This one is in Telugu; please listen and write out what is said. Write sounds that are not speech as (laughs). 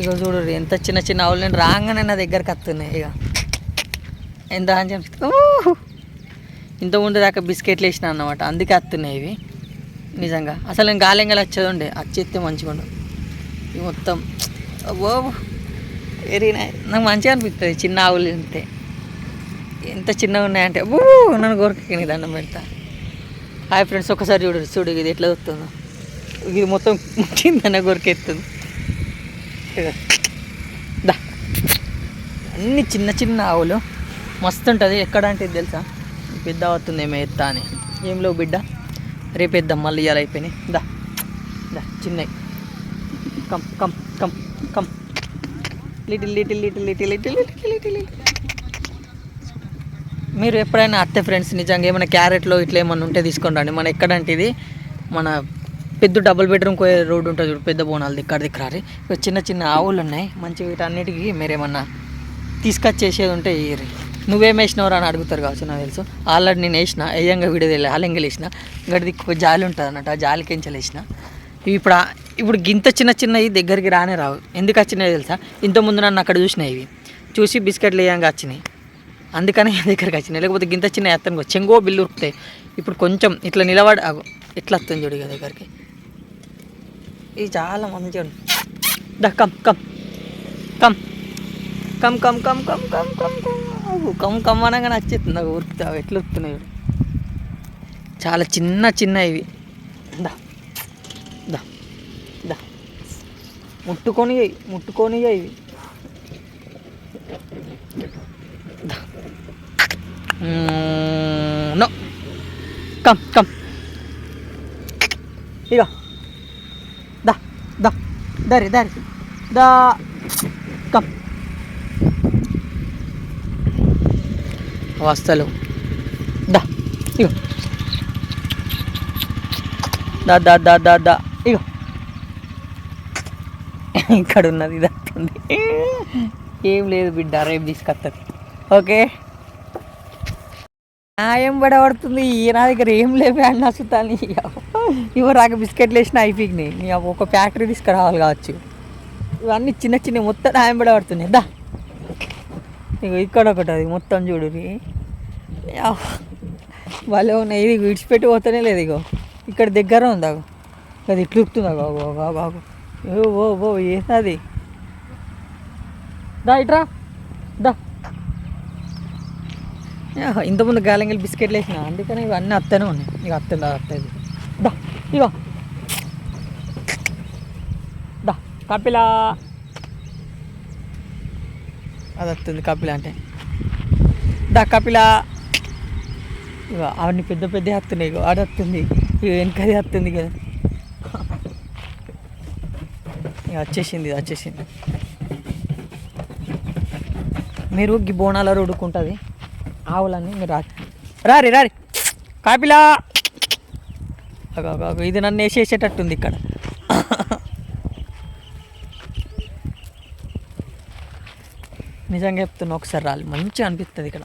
ఇక చూడు ఎంత చిన్న చిన్న ఆవులు నేను రాగానే నా దగ్గరకు వస్తున్నాయి. ఇక ఎంత అని ఇంత ముందు దాకా బిస్కెట్లు వేసిన అన్నమాట. అందుకే వస్తున్నాయి ఇవి. నిజంగా. అసలు నేను గాలింగలు వచ్చేది ఉండే. వచ్చేస్తే మంచిగా ఉండవు ఇవి మొత్తం ఓ వెరీ నైస్ నాకు మంచిగా అనిపిస్తుంది చిన్న ఆవులు ఉంటే ఎంత చిన్నగా ఉన్నాయంటే ఓ నన్ను కోరిక దండం పెడతా. హాయ్ ఫ్రెండ్స్ ఒకసారి చూడు చూడు ఇది ఎట్లా వస్తుందో ఇది మొత్తం (laughs) కిందన కొరికెత్తుంది దా. అన్ని చిన్న చిన్న ఆవులు. మస్తు ఉంటుంది ఎక్కడ అంటే తెలుసా? పెద్ద అవుతుంది ఏమో ఎత్తా అని. ఏం లేవు బిడ్డ. రేపేద్దాం మళ్ళీ ఇవాళ అయిపోయినాయి. దా. దా చిన్నవి. Come come come come. Little little little little little little little మీరు ఎప్పుడైనా అత్తే ఫ్రెండ్స్ నిజంగా ఏమైనా క్యారెట్లో ఇట్లా ఏమన్నా ఉంటే తీసుకోండి రండి. మన ఎక్కడంటే ఇది? మన పెద్ద డబుల్ బెడ్రూమ్ పోయే రోడ్డు ఉంటుంది చూడు పెద్ద బోనాలు దిక్కడ దిక్కరారి ఇక చిన్న చిన్న ఆవులు ఉన్నాయి మంచి వీటన్నిటికీ మీరేమన్నా తీసుకొచ్చేసేది ఉంటే ఇయ్యరి నువ్వేం వేసినావు అని అడుగుతారు కావచ్చు నాకు తెలుసు. ఆల్రెడీ నేను వేసిన వేయంగా వీడియో తెలియదు ఆలెంగలు వేసిన. గడిది జాలి ఉంటుంది అన్నట్టు ఆ జాలికి ఎంచలు వేసిన. ఇప్పుడు ఇప్పుడు గింత చిన్న చిన్నవి దగ్గరికి రానే రావు. ఎందుకు వచ్చినాయి తెలుసా? ఇంతకుముందు నన్ను అక్కడ చూసినాయి ఇవి. చూసి బిస్కెట్లు వేయంగా వచ్చినాయి. అందుకని (laughs) దగ్గరికి వచ్చినాయి. లేకపోతే గింత చిన్న ఎత్తనుకో చెంగో బిల్లు ఉరుకుతాయి. ఇప్పుడు కొంచెం ఇట్లా నిలబడి ఎట్లా ఇట్లా వస్తుంది చూడు దగ్గరికి. ఇది చాలా మంచిగా ఉంది దా come come. Come. Come come come come come come come. Come come అనగానే వచ్చేస్తుంది నాకు ఉరుకుతా ఎట్లా ఉరుకుతున్నాయి చాలా చిన్న చిన్న ఇవి. దా దా దా. ముట్టుకొని ముట్టుకొని ఇవి నో. Come come. ఇక దా దారి దారి. దా కమ్. వస్తలు. దా ఇగో. దా దా దా దా దా ఇగో. ఇక్కడ ఉన్నది ఇది ఏం లేదు బిడ్డ రేపు తీసుకొస్తుంది ఓకే? న్యాయం పడబడుతుంది ఈ నా దగ్గర ఏం లేవే అన్న సుతాని. ఇవ్వ రాక బిస్కెట్లు వేసిన అయిపోయినాయి. నీ ఒక ఫ్యాక్టరీ తీసుకురావాలి కావచ్చు. ఇవన్నీ చిన్న చిన్న మొత్తం న్యాయం పడబడుతున్నాయి. దా. ఇగో ఇక్కడ ఒకటి అది మొత్తం చూడు. భలే ఉన్నాయి. ఇది విడిచిపెట్టి పోతేనే లేదు ఇగో. ఇక్కడ దగ్గర ఉందాగో అది ఇట్లు బాబు అగో బాబు ఓ ఓ ఓ ఏంది దా ఇట్రా దా యాహ్, ఇంతకుముందు గాలంగిల్ బిస్కెట్లు వేసిన అందుకని ఇవన్నీ అత్తనే ఉన్నాయి. ఇక అత్తంది అత్తది దా ఇగో దా కపిల. అది వస్తుంది కపిల అంటే. దా కపిల. ఇగో అవన్నీ పెద్ద పెద్ద వస్తున్నాయి ఇగో ఆడ వస్తుంది ఇక వెనకది వస్తుంది కదా. ఇక వచ్చేసింది ఇది వచ్చేసింది. మీరు గి బోనాల రోడ్డుకుంటుంది ఆవులన్నీ మీరు రారి రారి రారి. కాపిలా అగో, ఇది నన్ను వేసేసేటట్టుంది ఇక్కడ. నిజంగా చెప్తున్నా ఒకసారి రాలి. మంచిగా అనిపిస్తుంది ఇక్కడ.